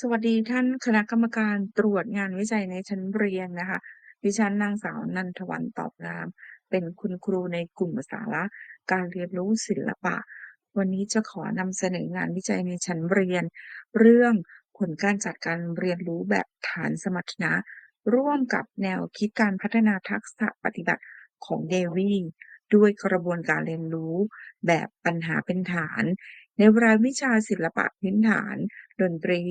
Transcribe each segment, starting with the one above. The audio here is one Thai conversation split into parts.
สวัสดีท่านคณะกรรมการตรวจงานวิจัยในชั้นเรียนนะคะ ดิฉันนางสาวนันทวันตอบงาม เป็นคุณครูในกลุ่มสาระการเรียนรู้ศิลปะ วันนี้จะขอนำเสนองานวิจัยในชั้นเรียน เรื่องผลการจัดการเรียนรู้แบบฐานสมรรถนะ ร่วมกับแนวคิดการพัฒนาทักษะปฏิบัติของเดวีด้วยกระบวนการเรียนรู้แบบปัญหาเป็นฐาน ในรายวิชาศิลปะพื้นฐาน ดนตรี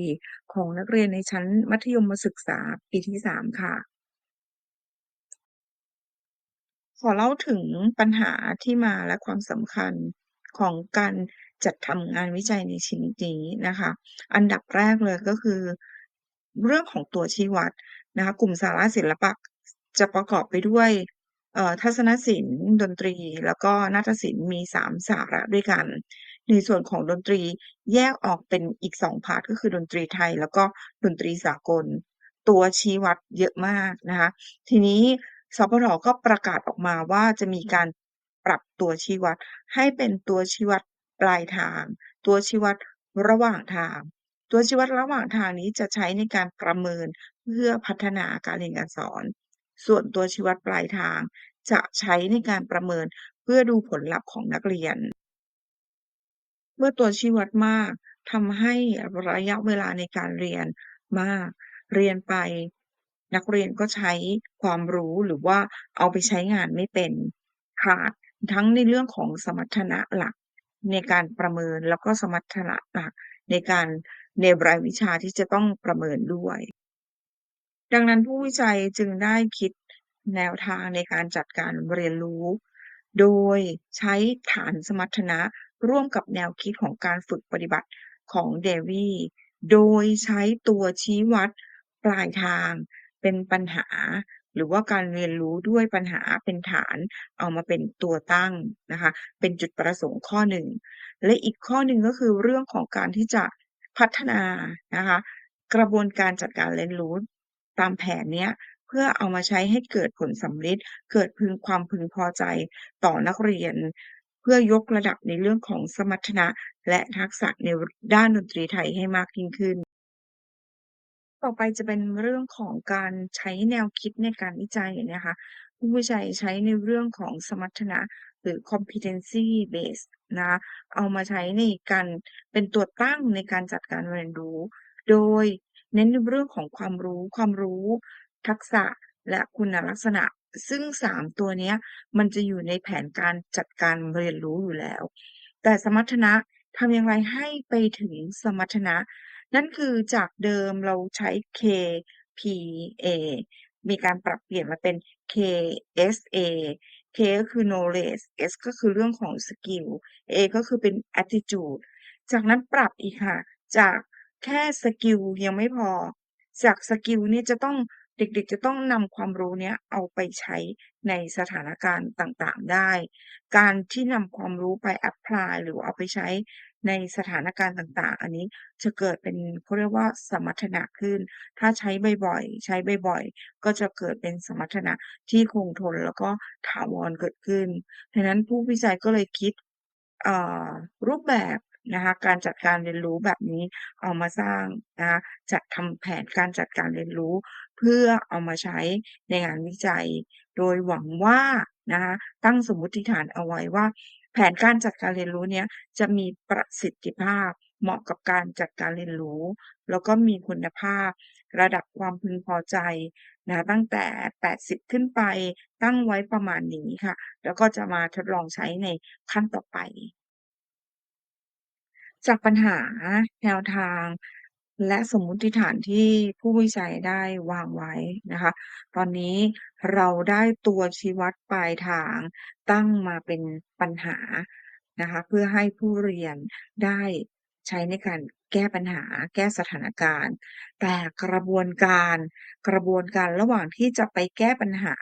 ของนักเรียนในชั้นมัธยมศึกษาปีที่ 3 ค่ะ ขอเล่าถึงปัญหาที่มาและความสำคัญของการจัดทำงานวิจัยในชิ้นนี้นะคะ อันดับแรกเลยก็คือ เรื่องของตัวชี้วัดนะคะ กลุ่มสาระศิลปะจะประกอบไปด้วยเอ่อทัศนศิลป์ ดนตรี แล้วก็นาฏศิลป์มี 3 สาระด้วยกัน ในส่วนของดนตรีแยกออกเป็นอีก2พาร์ตก็คือดนตรีไทย แล้วก็ดนตรีสากล ตัวชี้วัดเยอะมากนะคะ ทีนี้สพทก็ประกาศออกมาว่าจะมีการปรับตัวชี้วัด ให้เป็นตัวชี้วัดปลายทาง ตัวชี้วัดระหว่างทาง ตัวชี้วัดระหว่างทางนี้จะใช้ในการประเมินเพื่อพัฒนาการเรียนการสอน ส่วนตัวชี้วัดปลายทาง จะใช้ในการประเมินเพื่อดูผลลัพธ์ของนักเรียน เมื่อตัวชี้วัดมาก ทำให้ระยะเวลาในการเรียนมาก เรียนไป นักเรียนก็ใช้ความรู้ หรือว่าเอาไปใช้งานไม่เป็น ขาดทั้งในเรื่องของสมรรถนะหลักในการประเมิน แล้วก็สมรรถนะหลักในการ ในรายวิชาที่จะต้องประเมินด้วย ดังนั้นผู้วิจัยจึงได้คิดแนวทางในการจัดการเรียนรู้ โดยใช้ฐานสมรรถนะ ร่วมกับแนวคิดของการฝึกปฏิบัติของ Davy โดยใช้ตัวชี้วัดปลายทางเป็นปัญหา หรือว่าการเรียนรู้ด้วยปัญหาเป็นฐานเอามาเป็นตัวตั้งนะคะ เป็นจุดประสงค์ข้อหนึ่ง และอีกข้อหนึ่งก็คือเรื่องของการที่จะพัฒนานะคะ กระบวนการจัดการเรียนรู้ตามแผนเนี้ยเพื่อเอามาใช้ให้เกิดผลสำลิดเกิดพึงความพึงพอใจต่อนักเรียน เพื่อยกระดับในเรื่องของสมรรถนะ และทักษะในด้านดนตรีไทยให้มากยิ่งขึ้น ต่อไปจะเป็นเรื่องของการใช้แนวคิดในการวิจัยนะคะผู้วิจัยใช้ในเรื่องของสมรรถนะหรือ competency based นะเอามาใช้ในการเป็นตัวตั้งในการจัดการเรียนรู้ โดยเน้นในเรื่องของความรู้ ความรู้ ทักษะ และคุณลักษณะ ซึ่ง 3 ตัวเนี้ย มันจะอยู่ในแผนการจัดการเรียนรู้อยู่แล้ว แต่สมรรถนะ ทำอย่างไรให้ไปถึงสมรรถนะ นั่นคือจากเดิมเราใช้ KPA มีการปรับเปลี่ยนมาเป็น KSA K ก็คือ knowledge S ก็คือเรื่องของสกิล A ก็คือเป็น attitude จากนั้นปรับอีกค่ะ จากแค่สกิลยังไม่พอ จากสกิลเนี่ยจะต้อง เด็กๆ จะต้องนำความรู้เนี้ยเอาไปใช้ในสถานการณ์ต่างๆ ได้ การที่นำความรู้ไปแอปพลายหรือเอาไปใช้ในสถานการณ์ต่างๆ อันนี้จะเกิดเป็นเขาเรียกว่าสมรรถนะขึ้น ถ้าใช้บ่อยๆ ใช้บ่อยๆ ก็จะเกิดเป็นสมรรถนะที่คงทนแล้วก็ถาวรเกิดขึ้นดังนั้นผู้วิจัยก็เลยคิดเอ่อรูปแบบนะคะการจัดการเรียนรู้แบบนี้เอามาสร้างนะคะจัดทำแผนการจัดการเรียนรู้เพื่อเอามาใช้ในงานวิจัย โดยหวังว่านะคะตั้งสมมติฐานเอาไว้ว่า แผนการจัดการเรียนรู้เนี้ยจะมีประสิทธิภาพ เหมาะกับการจัดการเรียนรู้ แล้วก็มีคุณภาพ ระดับความพึงพอใจนะคะตั้งแต่ 80 ขึ้นไปตั้งไว้ประมาณนี้ค่ะ แล้วก็จะมาทดลองใช้ในขั้นต่อไป จากปัญหาแนวทาง และสมมุติฐานที่ผู้วิจัยได้วางไว้นะคะ ตอนนี้เราได้ตัวชี้วัดปลายทางตั้งมาเป็นปัญหานะคะ เพื่อให้ผู้เรียนได้ใช้ในการแก้ปัญหา แก้สถานการณ์ แต่กระบวนการ กระบวนการระหว่างที่จะไปแก้ปัญหา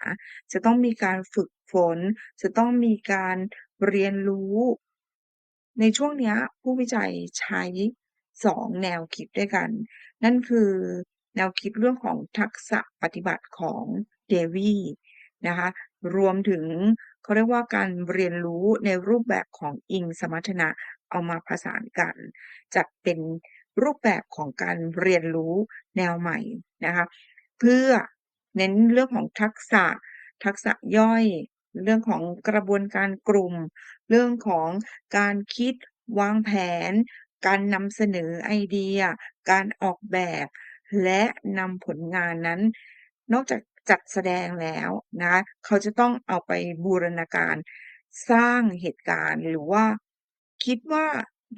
จะต้องมีการฝึกฝน จะต้องมีการเรียนรู้ ในช่วงเนี้ยผู้วิจัยใช้ 2 แนวคิดด้วยกัน นั่นคือแนวคิดเรื่องของทักษะปฏิบัติของ Davy นะคะรวมถึงเขาเรียกว่าการเรียนรู้ในรูปแบบของอิงสมรรถนะเอามาผสานกันจัดเป็นรูปแบบของการเรียนรู้แนวใหม่นะคะเพื่อเน้นเรื่องของทักษะทักษะย่อย เรื่องของกระบวนการกลุ่ม เรื่องของการคิดวางแผน การนำเสนอไอเดีย การออกแบบ และนำผลงานนั้น นอกจากจัดแสดงแล้วนะคะ เขาจะต้องเอาไปบูรณาการ สร้างเหตุการณ์ หรือว่าคิดว่า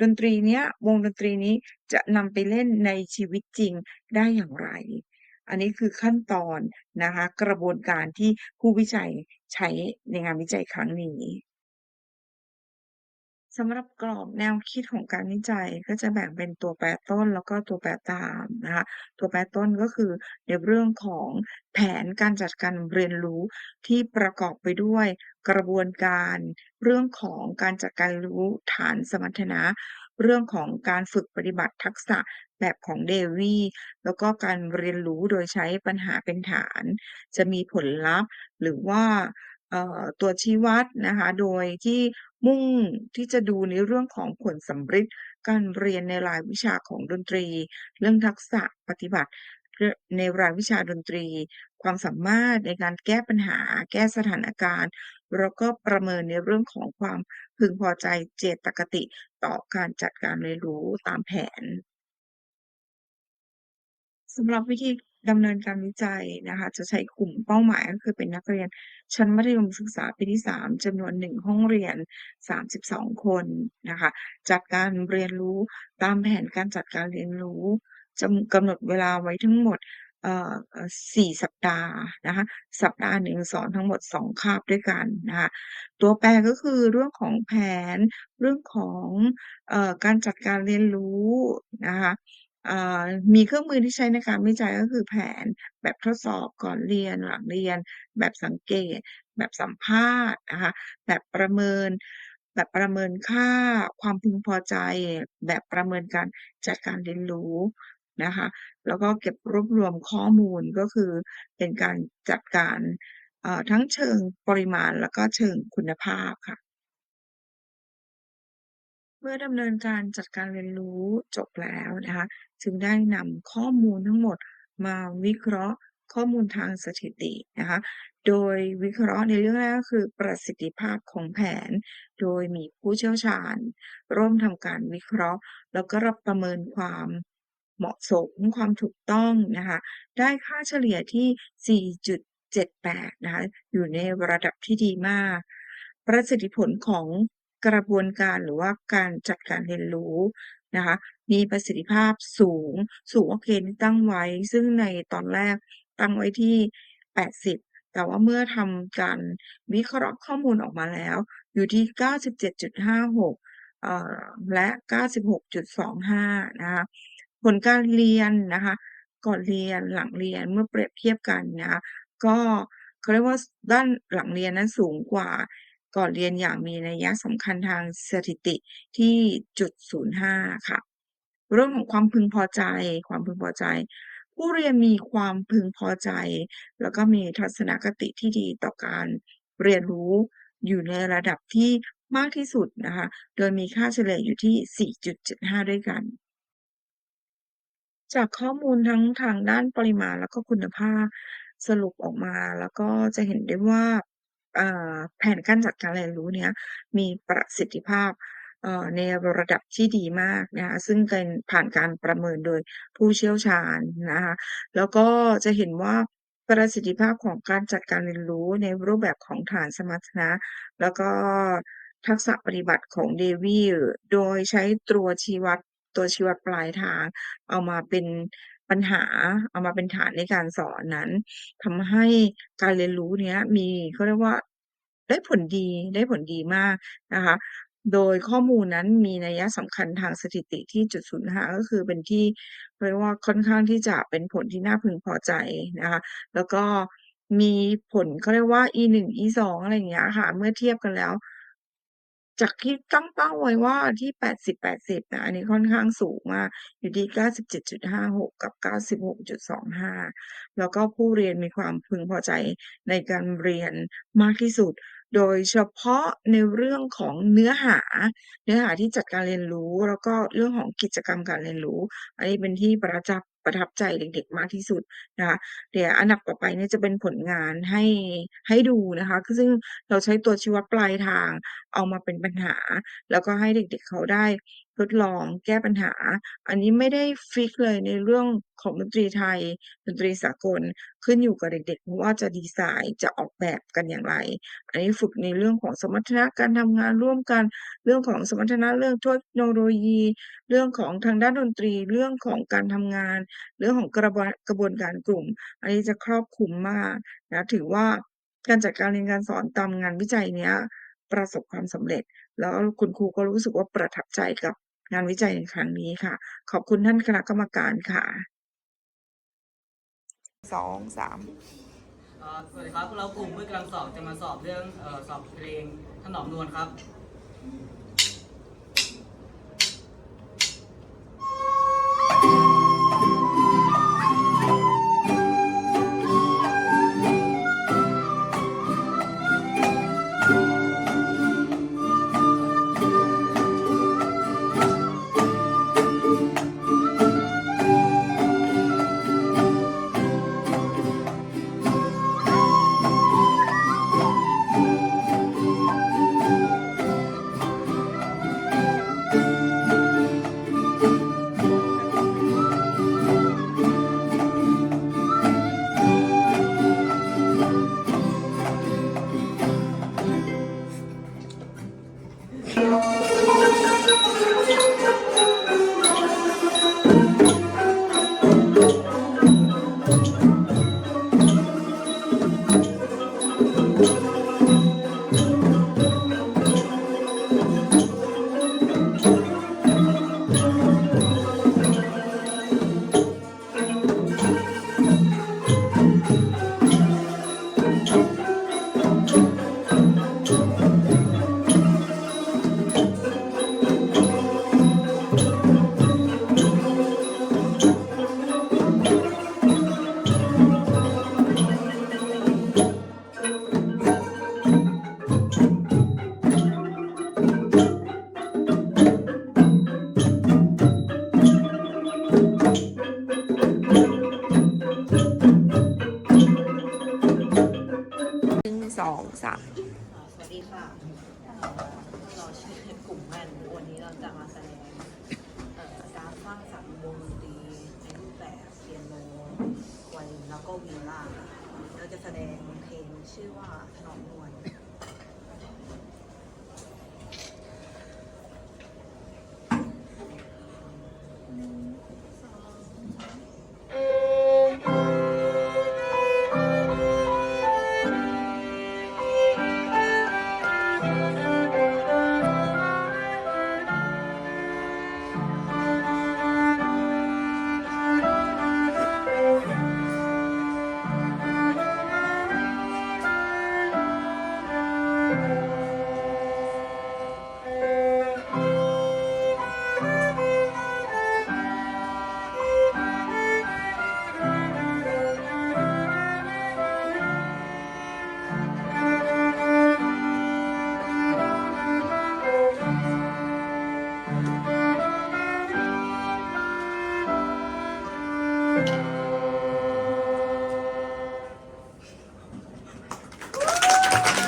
ดนตรีเนี้ย วงดนตรีนี้จะนำไปเล่นในชีวิตจริงได้อย่างไร อันนี้คือขั้นตอนนะคะ กระบวนการที่ผู้วิจัยใช้ในงานวิจัยครั้งนี้ สำหรับกรอบแนวคิดของการวิจัย ก็จะแบ่งเป็นตัวแปรต้นแล้วก็ตัวแปรตามนะคะ ตัวแปรต้นก็คือในเรื่องของแผนการจัดการเรียนรู้ที่ประกอบไปด้วยกระบวนการ เรื่องของการจัดการรู้ฐานสมรรถนะ เรื่องของการฝึกปฏิบัติทักษะแบบของ Davey แล้วก็การเรียนรู้โดยใช้ปัญหาเป็นฐาน จะมีผลลัพธ์หรือว่า เอ่อ ตัวชี้วัดนะคะ โดยที่มุ่งที่จะดูในเรื่องของผลสำฤทธิ์การเรียนในรายวิชาของดนตรี เรื่องทักษะปฏิบัติรในรายวิชาดนตรี ความสามารถในการแก้ปัญหา แก้สถานการณ์ แล้วก็ประเมินในเรื่องของความพึงพอใจ เจตคติต่อการจัดการเรียนรู้ตามแผน สำหรับวิธีดำเนินการวิจัยนะคะ จะใช้กลุ่มเป้าหมาย ก็คือเป็นนักเรียนชั้นมัธยมศึกษาปีที่ 3จำนวน 1 ห้องเรียน 32 คนนะคะ จัดการเรียนรู้ตามแผนการจัดการเรียนรู้จำกำหนดเวลาไว้ทั้งหมดเอ่อเอ่อ4สัปดาห์นะคะ สัปดาห์หนึ่งสอนทั้งหมด2คาบด้วยกันนะคะ ตัวแปรก็คือเรื่องของแผน เรื่องของเอ่อการจัดการเรียนรู้นะคะ อ่า มีเครื่องมือที่ใช้ในการวิจัย ก็คือแผน แบบทดสอบก่อนเรียน หลังเรียน แบบสังเกต แบบสัมภาษณ์นะคะ แบบประเมิน แบบประเมินค่าความพึงพอใจ แบบประเมินการจัดการเรียนรู้นะคะ แล้วก็เก็บรวบรวมข้อมูล ก็คือเป็นการจัดการ เอ่อ ทั้งเชิงปริมาณ แล้วก็เชิงคุณภาพค่ะ เมื่อดำเนินการจัดการเรียนรู้จบแล้วนะคะจึงได้นำข้อมูลทั้งหมดมาวิเคราะห์ข้อมูลทางสถิตินะคะโดยวิเคราะห์ในเรื่องแรกคือประสิทธิภาพของแผน โดยมีผู้เชี่ยวชาญ ร่วมทำการวิเคราะห์ แล้วก็รับประเมินความเหมาะสมความถูกต้องนะคะได้ค่าเฉลี่ยที่ 4.78 นะคะอยู่ในระดับที่ดีมาก ประสิทธิผลของ กระบวนการหรือว่าการจัดการเรียนรู้นะคะ มีประสิทธิภาพสูง สูงกว่าเกณฑ์ที่ตั้งไว้ ซึ่งในตอนแรกตั้งไว้ที่ 80 แต่ว่าเมื่อทำการวิเคราะห์ข้อมูลออกมาแล้ว อยู่ที่ 97.56เอ่อและ 96.25 นะคะ ผลการเรียนนะคะ ก่อนเรียนหลังเรียนเมื่อเปรียบเทียบกันนะคะก็เขาเรียกว่าด้านหลังเรียนนั้นสูงกว่า ก่อนเรียนอย่างมีนัยยะสำคัญทางสถิติที่0.05ค่ะ เรื่องของความพึงพอใจ ความพึงพอใจ ผู้เรียนมีความพึงพอใจ แล้วก็มีทัศนคติที่ดีต่อการเรียนรู้อยู่ในระดับที่มากที่สุดนะคะ โดยมีค่าเฉลี่ยอยู่ที่ 4.75 ด้วยกัน จากข้อมูลทั้งทางด้านปริมาณแล้วก็คุณภาพสรุปออกมา แล้วก็จะเห็นได้ว่า อ่าแผนการจัดการเรียนรู้เนี้ย มีประสิทธิภาพ เอ่อ ในระดับที่ดีมากนะคะ ซึ่งเป็น ผ่านการประเมินโดยผู้เชี่ยวชาญนะคะ แล้วก็จะเห็นว่า ประสิทธิภาพของการจัดการเรียนรู้ในรูปแบบของฐานสมรรถนะ แล้วก็ทักษะปฏิบัติของ Davey โดยใช้ตัวชี้วัด ตัวชี้วัดปลายทาง เอามาเป็นปัญหา เอามาเป็นฐานในการสอนนั้น ทำให้การเรียนรู้เนี้ยมี เขาเรียกว่า ได้ผลดี ได้ผลดีมากนะคะ โดยข้อมูลนั้นมีนัยสำคัญทางสถิติที่ 0.05 ก็คือเป็นที่ เขาเรียกว่า ค่อนข้างที่จะเป็นผลที่น่าพึงพอใจนะคะ แล้วก็มีผล เขาเรียกว่า E1 E2 อะไรอย่างเงี้ยค่ะ เมื่อเทียบกันแล้ว จากที่ตั้งเป้าไว้ว่าที่ 80-80แต่อันนี้ค่อนข้างสูงมาก อยู่ที่ 97.56 กับ 96.25 แล้วก็ผู้เรียนมีความพึงพอใจในการเรียนมากที่สุด โดยเฉพาะในเรื่องของเนื้อหา เนื้อหาที่จัดการเรียนรู้ แล้วก็เรื่องของกิจกรรมการเรียนรู้ อันนี้เป็นที่ประจับประทับใจเด็กๆ มากที่สุดนะคะเดี๋ยวอันดับต่อไปเนี่ยจะเป็นผลงานให้ให้ดูนะคะซึ่งเราใช้ตัวชี้วัดปลายทางเอามาเป็นปัญหา แล้วก็ให้เด็กๆเขาได้ ทดลองแก้ปัญหา อันนี้ไม่ได้ฟิกเลยในเรื่องของดนตรีไทย ดนตรีสากลขึ้นอยู่กับเด็กๆว่าจะดีไซน์จะออกแบบกันอย่างไร อันนี้ฝึกในเรื่องของสมรรถนะการทำงานร่วมกัน เรื่องของสมรรถนะเรื่องเทคโนโลยี เรื่องของทางด้านดนตรี เรื่องของการทำงาน เรื่องของกระบวนกระบวนการกลุ่ม อันนี้จะครอบคลุมมากนะถือว่าการจัดการเรียนการสอนตามงานวิจัยเนี้ยประสบความสำเร็จ แล้วคุณครูก็รู้สึกว่าประทับใจกับงานวิจัยในครั้งนี้ค่ะ ขอบคุณท่านคณะกรรมการค่ะ2 3อ่าสวัสดีครับพวกเรากลุ่มพืชกำลังสอบจะมาสอบเรื่องเออสอบเพลงถนอมนวลครับ สองสวัสดีค่ะเราชื่อกลุ่มแมนวันนี้เราจะมาแสดงการสร้างสรรค์วงดนตรีในรูปแบบเปียโนไวโอลินแล้วก็วีโอลาเราจะแสดงเพลงชื่อว่าถนอมนวล